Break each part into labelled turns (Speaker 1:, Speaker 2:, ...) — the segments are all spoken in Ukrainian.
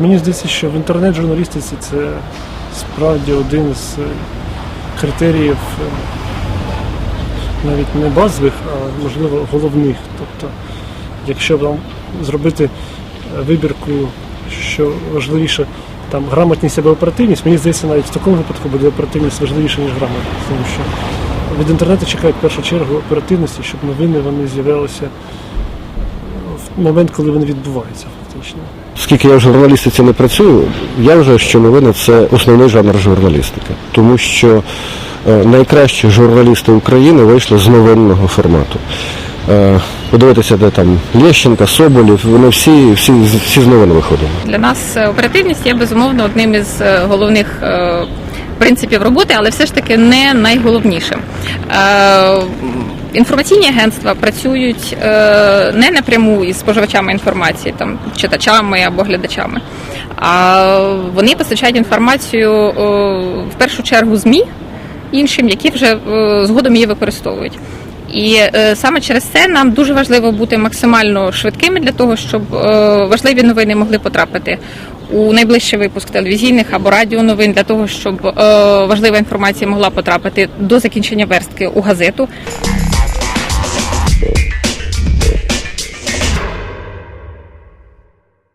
Speaker 1: Мені здається, що в інтернет-журналістиці це справді один з е, критеріїв е, навіть не базових, а можливо головних. Тобто, якщо вам зробити е, вибірку, що важливіше, там грамотність або оперативність, мені здається, навіть в такому випадку буде оперативність важливіше, ніж грамотність. Тому що від інтернету чекають в першу чергу оперативності, щоб новини вони з'являлися в момент, коли вони відбуваються, фактично.
Speaker 2: Оскільки я в журналістиці не працюю, я вважаю, що новини це основний жанр журналістики, тому що е, найкращі журналісти України вийшли з новинного формату. Е, Подивитися, де там Лещенка, Соболів, вони всі, всі, всі з новин виходили.
Speaker 3: Для нас е, оперативність є безумовно одним із головних принципів роботи, але все ж таки не найголовнішим. Інформаційні агентства працюють е, не напряму із споживачами інформації, там читачами або глядачами, а вони постачають інформацію е, в першу чергу ЗМІ іншим, які вже е, згодом її використовують. І саме через це нам дуже важливо бути максимально швидкими для того, щоб важливі новини могли потрапити у найближчий випуск телевізійних або радіоновин, для того, щоб важлива інформація могла потрапити до закінчення верстки у газету.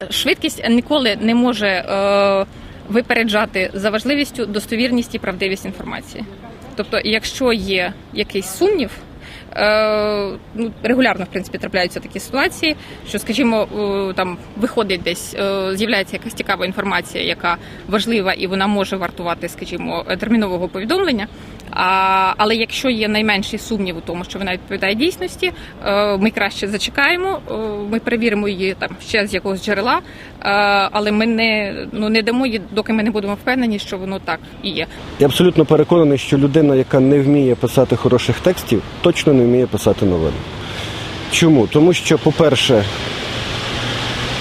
Speaker 3: Швидкість ніколи не може е, випереджати за важливістю достовірність і правдивість інформації. Тобто, якщо є якийсь сумнів, е, ну, регулярно в принципі трапляються такі ситуації, що, скажімо, е, там виходить десь, е, з'являється якась цікава інформація, яка важлива і вона може вартувати, скажімо, термінового повідомлення. А, але якщо є найменший сумнів у тому, що вона відповідає дійсності, е, ми краще зачекаємо, е, ми перевіримо її там ще з якогось джерела, е, але ми не, ну, не дамо її, доки ми не будемо впевнені, що воно так і є.
Speaker 2: Я абсолютно переконаний, що людина, яка не вміє писати хороших текстів, точно не вміє писати новини. Чому? Тому що, по-перше,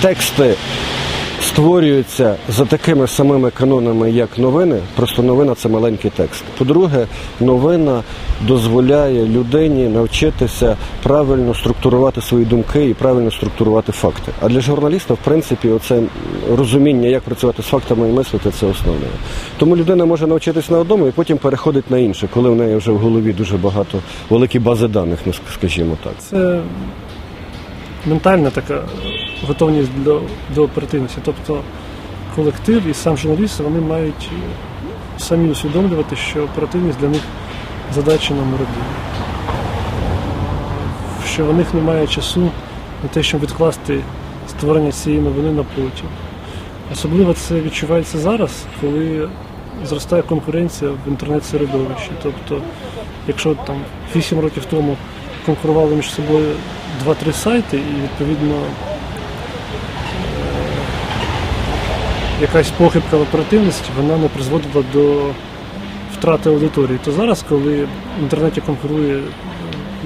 Speaker 2: тексти створюються за такими самими канонами, як новини. Просто новина це маленький текст. По-друге, новина дозволяє людині навчитися правильно структурувати свої думки і правильно структурувати факти. А для журналіста, в принципі, оце розуміння, як працювати з фактами і мислити, це основне. Тому людина може навчитись на одному і потім переходить на інше, коли в неї вже в голові дуже багато великі бази даних, ну скажімо так.
Speaker 1: Це ментальна така готовність до, до оперативності. Тобто колектив і сам журналіст вони мають самі усвідомлювати, що оперативність для них задача номер один. Що в них немає часу на те, щоб відкласти створення цієї новини на потім. Особливо це відчувається зараз, коли зростає конкуренція в інтернет-середовищі. Тобто, якщо там 8 років тому конкурували між собою 2-3 сайти, і відповідно е, якась похибка в оперативності вона не призводила до втрати аудиторії. То зараз, коли в інтернеті конкурує е,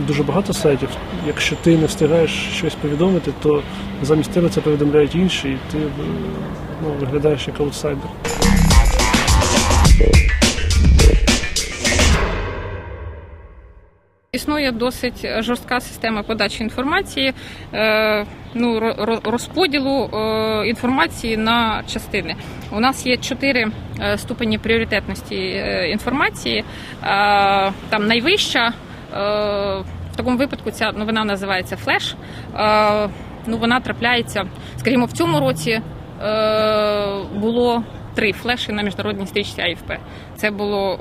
Speaker 1: дуже багато сайтів, якщо ти не встигаєш щось повідомити, то замість тебе це повідомляють інші, і ти е, ну, виглядаєш як аутсайдер.
Speaker 3: Існує досить жорстка система подачі інформації, е, ну, ро- ро- розподілу е, інформації на частини. У нас є чотири е, ступені пріоритетності інформації. Там найвища, в такому випадку ця новина називається флеш. Ну, вона трапляється, скажімо, в цьому році було три флеші на міжнародній стрічці АІФП. Це було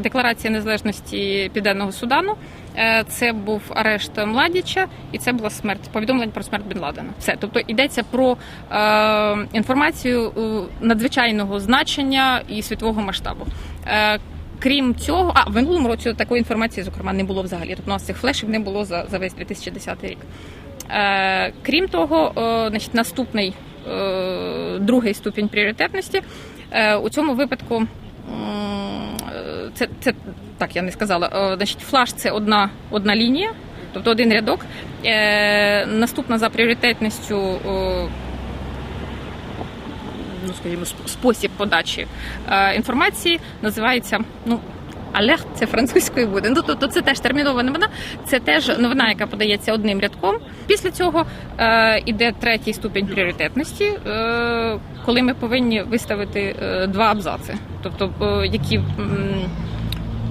Speaker 3: декларація незалежності Південного Судану. е, Це був арешт Младіча, і це була смерть повідомлення про смерть Бен Ладена. Все, тобто йдеться про е, інформацію е, надзвичайного значення і світового масштабу. Е, Крім цього, а в минулому році такої інформації, зокрема, не було взагалі. Тобто у нас цих флешів не було за, за весь 2010 рік. Е, крім того, е, значить, наступний другий ступінь пріоритетності е, у цьому випадку. е, Це, це так я не сказала. Е, Значить, флаш це одна, одна лінія, тобто один рядок. Е, Наступна за пріоритетністю, е, ну скажімо, спосіб подачі е, інформації називається ну, Алерт це французькою буде. Ну тобто це теж термінова новина. Це теж новина, яка подається одним рядком. Після цього е, іде третій ступінь пріоритетності, е, коли ми повинні виставити е, два абзаци, тобто е, які.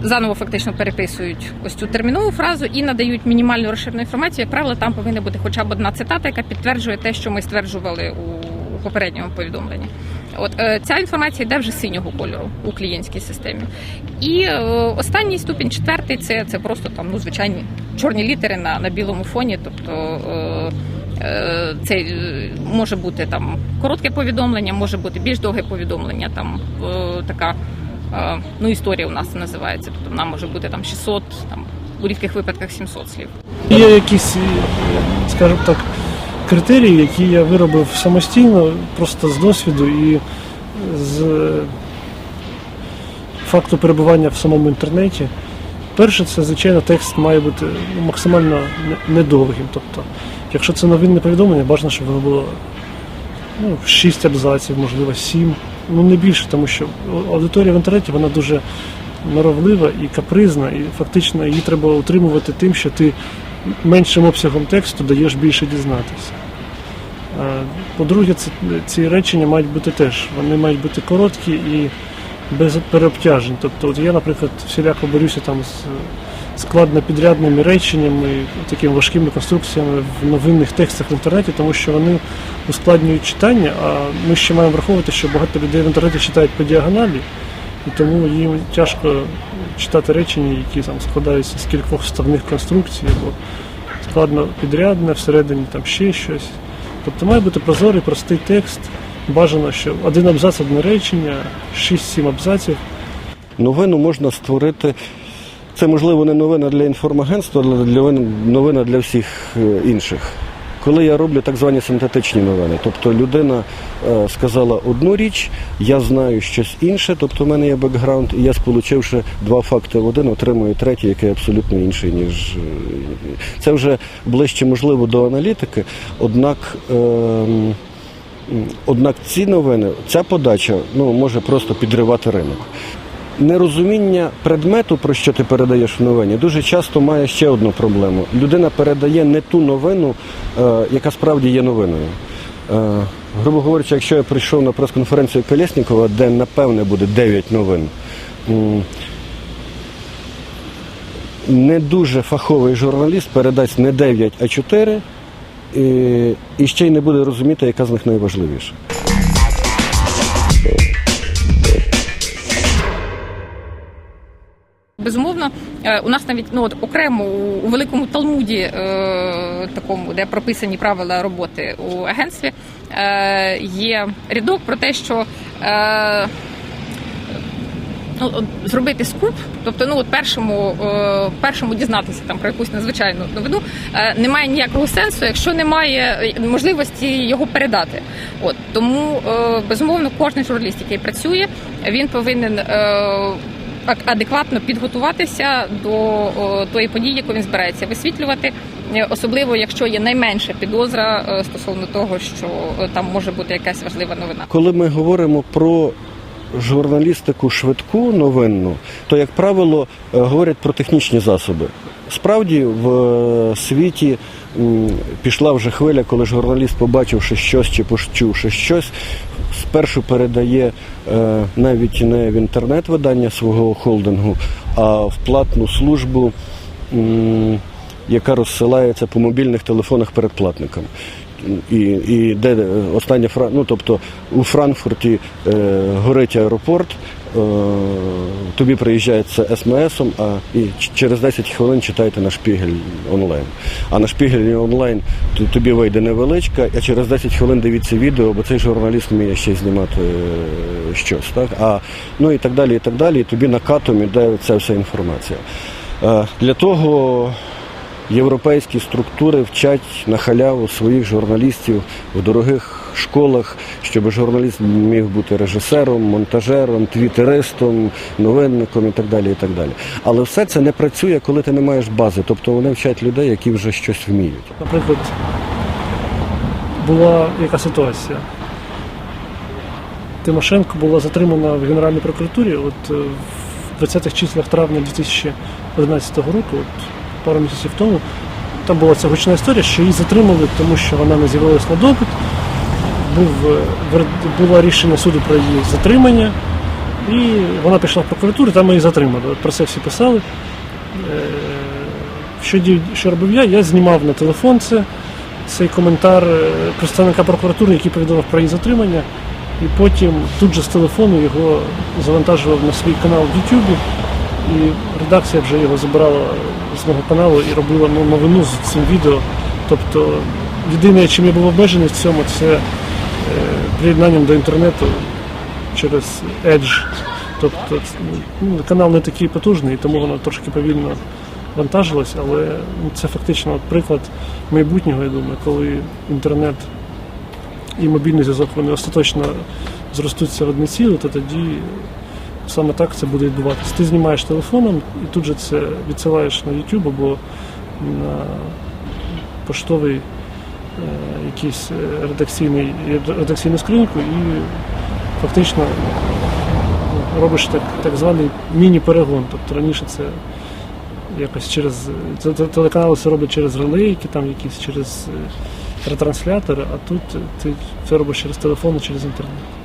Speaker 3: Заново фактично переписують ось цю термінову фразу і надають мінімальну розширену інформацію. Як правило, там повинна бути хоча б одна цитата, яка підтверджує те, що ми стверджували у попередньому повідомленні. От е, ця інформація йде вже синього кольору у клієнтській системі. І е, останній ступінь, четвертий, це, це просто там ну звичайні чорні літери на, на білому фоні. Тобто е, це може бути там коротке повідомлення, може бути більш довге повідомлення. Там така ну історія у нас називається. Тобто вона може бути там 600, там у рідких випадках 700 слів.
Speaker 1: Є якісь, скажімо так, критерії, які я виробив самостійно, просто з досвіду і з факту перебування в самому інтернеті. Перше, це, звичайно, текст має бути максимально недовгим. Тобто, якщо це новинне повідомлення, бажано, щоб воно було ну, 6 абзаців, можливо, 7, ну не більше, тому що аудиторія в інтернеті вона дуже норовлива і капризна, і фактично її треба утримувати тим, що ти меншим обсягом тексту даєш більше дізнатися. По-друге, ці речення мають бути теж. Вони мають бути короткі і без переобтяжень. Тобто, от я, наприклад, всіляко борюся там з складнопідрядними реченнями, такими важкими конструкціями в новинних текстах в інтернеті, тому що вони ускладнюють читання, а ми ще маємо враховувати, що багато людей в інтернеті читають по діагоналі, і тому їм тяжко читати речення, які там складаються з кількох вставних конструкцій, або складно підрядне, всередині там ще щось. Тобто має бути прозорий, простий текст. Бажано, що один абзац, одне речення, 6-7 абзаців.
Speaker 2: Новину можна створити. Це можливо не новина для інформагентства, але для новина для всіх е, інших. Коли я роблю так звані синтетичні новини, тобто людина е, сказала одну річ, я знаю щось інше, тобто в мене є бекграунд, і я, сполучивши два факти в один, отримую третій, який абсолютно інший, ніж е, це вже ближче можливо до аналітики. Однак. ем, Однак ці новини, ця подача ну, може просто підривати ринок. Нерозуміння предмету, про що ти передаєш в новині, дуже часто має ще одну проблему. Людина передає не ту новину, е, яка справді є новиною. Е, грубо говорячи, якщо я прийшов на прес-конференцію Колєснікова, де напевне буде 9 новин, не дуже фаховий журналіст передасть не 9, а 4, і, і ще й не буде розуміти, яка з них найважливіша.
Speaker 3: Безумовно, е, у нас навіть ну от окремо у, великому талмуді, е, такому, де прописані правила роботи у агентстві, е, є рядок про те, що е, ну, зробити скуп, тобто, ну от першому, е, першому дізнатися там про якусь надзвичайну новину, е, немає ніякого сенсу, якщо немає е, можливості його передати. От тому е, безумовно кожен журналіст, який працює, він повинен. Е, адекватно підготуватися до тої події, яку він збирається висвітлювати, Е, особливо якщо є найменша підозра е, стосовно того, що е, там може бути якась важлива новина.
Speaker 2: Коли ми говоримо про журналістику швидку новинну, то, як правило, говорять про технічні засоби. Справді в світі пішла вже хвиля, коли журналіст, побачивши щось чи почувши щось, спершу передає е, навіть не в інтернет-видання свого холдингу, а в платну службу, яка розсилається по мобільних телефонах передплатникам. І, і де остання фра... ну, тобто у Франкфурті е, горить аеропорт, е, тобі приїжджає це смс-ом, а і через 10 хвилин читайте на шпігель онлайн. А на шпігелі онлайн тобі вийде невеличка, а через 10 хвилин дивіться відео, бо цей журналіст вміє ще знімати е, щось. Так? А, ну і так далі, і так далі. І тобі накатом іде ця вся інформація. Е, для того європейські структури вчать на халяву своїх журналістів в дорогих школах, щоб журналіст міг бути режисером, монтажером, твітеристом, новинником і так далі. і так далі. Але все це не працює, коли ти не маєш бази. Тобто вони вчать людей, які вже щось вміють.
Speaker 1: Наприклад, була яка ситуація. Тимошенко була затримана в Генеральній прокуратурі от, е, в 20-х числах травня 2011 року, от, пару місяців тому, там була ця гучна історія, що її затримали, тому що вона не з'явилась на допит. Був, е, було рішення суду про її затримання, і вона пішла в прокуратуру, там її затримали. Про це всі писали. Е, Що, що робив я? Я знімав на телефон це, цей коментар е, представника прокуратури, який повідомив про її затримання. І потім тут же з телефону його завантажував на свій канал в Ютубі. І редакція вже його забирала з мого каналу і робила ну, новину з цим відео. Тобто єдине, чим я був обмежений в цьому, це е, приєднанням до інтернету через Edge. Тобто ну, канал не такий потужний, тому воно трошки повільно вантажилось, але ну, це фактично приклад майбутнього, я думаю, коли інтернет і мобільний зв'язок вони остаточно зростуться в одне ціле, то тоді саме так це буде відбуватися. Ти знімаєш телефоном і тут же це відсилаєш на YouTube або на поштовий е, якийсь е, редакційний, редакційну скриньку і фактично робиш так, так званий міні-перегон. Тобто раніше це якось через телеканали це роблять через релейки, там якісь через е, ретранслятори, а тут ти це робиш через телефон через інтернет.